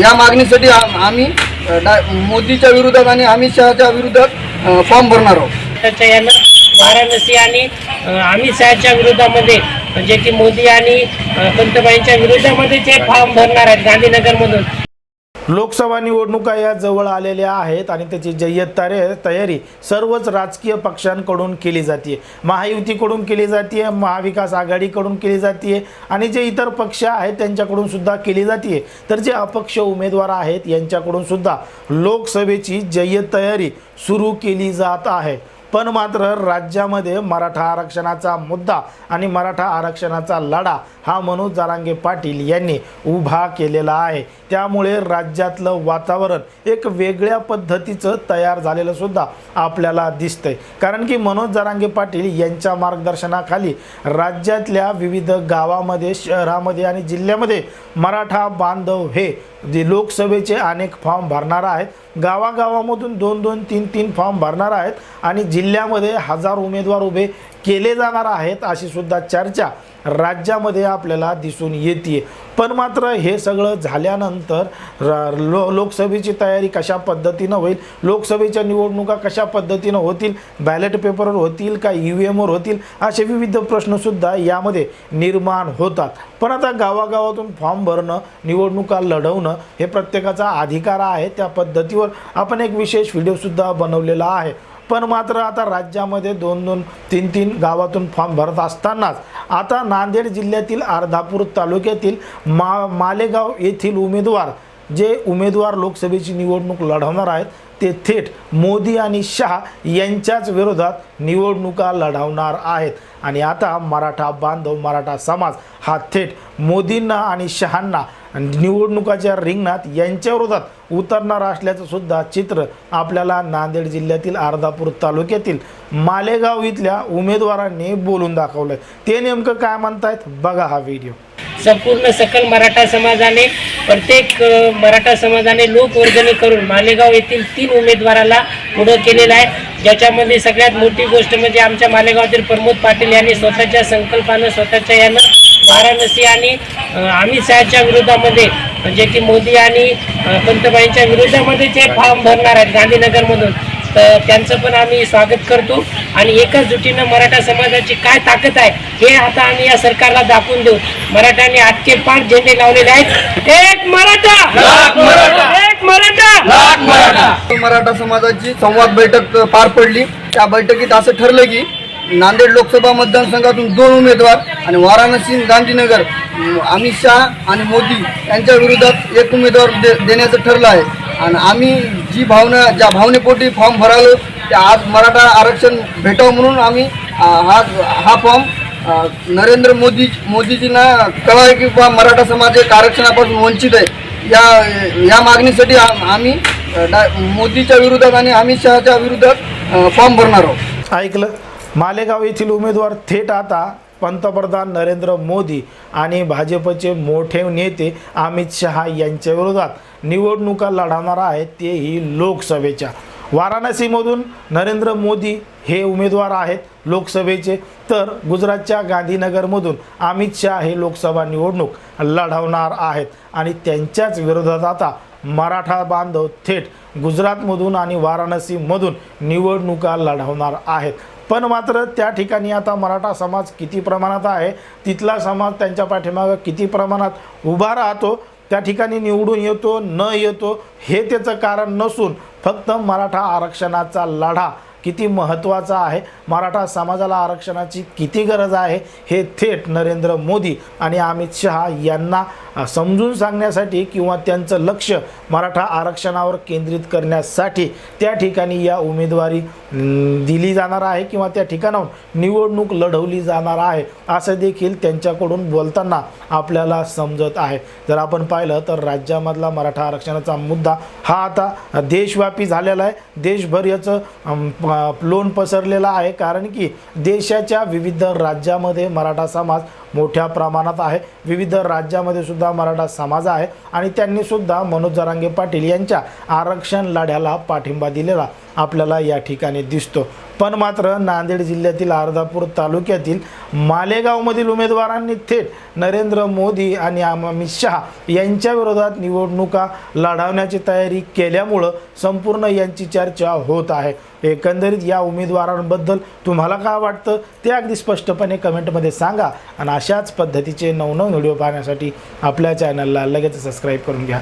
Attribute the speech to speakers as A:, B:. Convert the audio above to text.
A: या मागणीसाठी आम्ही डा मोदीच्या विरोधात आणि अमित शहाच्या विरोधात फॉर्म भरणार आहोत.
B: त्याच्या यानं वाराणसी आणि अमित शहाच्या विरोधामध्ये म्हणजे की मोदी आणि अ, पंतप्रधानांच्या विरोधामध्ये जे फॉर्म भरणार आहेत गांधीनगरमधून
C: लोकसभा निवडणुका या जवळ आलेल्या आहेत आणि त्याची जय्यत तारे तयारी सर्वच राजकीय पक्षांकडून केली जाते महायुतीकडून केली जाते महाविकास आघाडीकडून केली जाते आणि जे इतर पक्ष आहेत त्यांच्याकडून सुद्धा केली जाते तर जे अपक्ष उमेदवार आहेत यांच्याकडून सुद्धा लोकसभेची जय्यत तयारी सुरू केली जात आहे. पण मात्र राज्यामध्ये मराठा आरक्षणाचा मुद्दा आणि मराठा आरक्षणाचा लढा हा मनोज जारांगे पाटील यांनी उभा केलेला आहे. त्यामुळे राज्यातलं वातावरण एक वेगळ्या पद्धतीचं तयार झालेलं सुद्धा आपल्याला दिसतंय. कारण की मनोज जारांगे पाटील यांच्या मार्गदर्शनाखाली राज्यातल्या विविध गावामध्ये शहरामध्ये आणि जिल्ह्यामध्ये मराठा बांधव हे जे लोकसभेचे अनेक फॉर्म भरणार आहेत. गावागावामधून दोन दोन तीन तीन फॉर्म भरणार आहेत आणि जिल्ह्यामध्ये हजार उमेदवार उभे केले जाणार आहेत अशी सुद्धा चर्चा राज्यामध्ये आपल्याला दिसून येते पण मात्र हे सगळं झाल्यानंतर र- लो लोकसभेची तयारी कशा पद्धतीनं होईल? लोकसभेच्या निवडणुका कशा पद्धतीनं होतील? बॅलेट पेपरवर होतील का ई व्ही एमवर होतील? असे विविध प्रश्नसुद्धा यामध्ये निर्माण होतात. पण आता गावागावातून फॉर्म भरणं निवडणुका लढवणं हे प्रत्येकाचा अधिकार आहे. त्या पद्धतीवर आपण एक विशेष व्हिडिओसुद्धा बनवलेला आहे. पण मात्र आता राज्यामध्ये दोन दोन तीन तीन गावातून फॉर्म भरत असतानाच आता नांदेड जिल्ह्यातील अर्धापूर तालुक्यातील मा मालेगाव येथील उमेदवार जे उमेदवार लोकसभेची निवडणूक लढवणार आहेत ते थेट मोदी आणि शहा यांच्याच विरोधात निवडणुका लढवणार आहेत. आणि आता मराठा बांधव मराठा समाज हा थेट मोदींना आणि शहांना निवडणुकाच्या रिंगणात यांच्या विरोधात उतरणार असल्याचं सुद्धा चित्र आपल्याला नांदेड जिल्ह्यातील अर्धापूर तालुक्यातील मालेगाव इथल्या उमेदवारांनी बोलून दाखवलं ते नेमकं काय म्हणतायत? बघा हा व्हिडिओ.
B: संपूर्ण सकल मराठा समाजाने प्रत्येक मराठा समाजाने लोकवर्गणी करून मालेगाव येथील तीन उमेदवाराला पुढं केलेलं आहे. ज्याच्यामध्ये सगळ्यात मोठी गोष्ट म्हणजे आमच्या मालेगावातील प्रमोद पाटील यांनी स्वतःच्या संकल्पानं स्वतःच्या यानं वाराणसी आणि अमित शहाच्या विरोधामध्ये म्हणजे की मोदी आणि अ, पंतप्रधानांच्या विरोधामध्ये जे फॉर्म भरणार आहेत गांधीनगरमधून. तर त्यांचं पण आम्ही स्वागत करतो. आणि एकाच जुटीनं मराठा समाजाची काय ताकद आहे हे आता आम्ही या सरकारला दाखवून देऊ. मराठ्यांनी आजचे पाच झेंडे लावलेले आहेत. एक मराठा! एक मराठा!
A: मराठा! समाजाची संवाद बैठक पार पडली. त्या बैठकीत असं ठरलं की नांदेड लोकसभा मतदारसंघातून दोन उमेदवार आणि वाराणसी गांधीनगर अमित शहा आणि मोदी यांच्या विरोधात एक उमेदवार दे देण्याचं ठरलं आहे. आणि आम्ही जी भावना ज्या भावनेपोटी फॉर्म भरालो त्या आज मराठा आरक्षण भेटावं म्हणून आम्ही हा हा फॉर्म नरेंद्र मोदी मोदीजींना कळाय की बा मराठा समाज एक आरक्षणापासून वंचित आहे. या या मागणीसाठी आम्ही मोदीच्या विरोधात आणि अमित शहाच्या विरोधात फॉर्म भरणार आहोत.
C: ऐकलं. मालेगाव येथील उमेदवार थेट आता पंतप्रधान नरेंद्र मोदी आणि भाजपचे मोठे नेते अमित शहा यांच्या विरोधात. निवडणुका लढवणार आहेत तेही लोकसभेच्या. वाराणसीमधून नरेंद्र मोदी हे उमेदवार आहेत लोकसभेचे. तर गुजरातच्या गांधीनगरमधून अमित शहा हे लोकसभा निवडणूक लढवणार आहेत. आणि त्यांच्याच विरोधात आता मराठा बांधव थेट गुजरातमधून आणि वाराणसीमधून निवडणुका लढवणार आहेत. पण मात्र त्या ठिकाणी आता मराठा समाज किती प्रमाणात आहे? तिथला समाज त्यांच्या पाठीमागं किती प्रमाणात उभा राहतो? त्या ठिकाणी निवडून येतो न येतो हे त्याचं कारण नसून फक्त मराठा आरक्षणाचा लढा. किती महत्त्वाचा आहे? मराठा समाजाला आरक्षणाची किती गरज आहे? हे थेट नरेंद्र मोदी आणि अमित शहा यांना समजून सांगण्यासाठी किंवा त्यांचं लक्ष मराठा आरक्षणावर केंद्रित करण्यासाठी त्या ठिकाणी या उमेदवारी दिली जाणार आहे किंवा त्या ठिकाणाहून निवडणूक लढवली जाणार आहे असं देखील त्यांच्याकडून बोलताना आपल्याला समजत आहे. जर आपण पाहिलं तर राज्यामधला मराठा आरक्षणाचा मुद्दा हा आता देशव्यापी झालेला आहे. देशभर याचं लोन पसरलेला आहे. कारण की देशाच्या विविध राज्यामध्ये मराठा समाज मोठ्या प्रमाणात आहे. विविध राज्यामध्ये सुद्धा मराठा समाज आहे. आणि त्यांनी सुद्धा मनोज जरांगे पाटील यांच्या आरक्षण लढ्याला पाठिंबा दिलेला आपल्याला या ठिकाणी दिसतो. पण मात्र नांदेड जिल्ह्यातील अर्धापूर तालुक्यातील मालेगावमधील उमेदवारांनी थेट नरेंद्र मोदी आणि अमित शहा यांच्या विरोधात निवडणुका लढवण्याची तयारी केल्यामुळं संपूर्ण यांची चर्चा होत आहे. एकंदरीत या उमेदवारांबद्दल तुम्हाला काय वाटतं ते अगदी स्पष्टपणे कमेंटमध्ये सांगा आणि अशाच पद्धतीचे नवनव व्हिडिओ पाहण्यासाठी आपल्या चॅनलला लगेच सबस्क्राईब करून घ्या.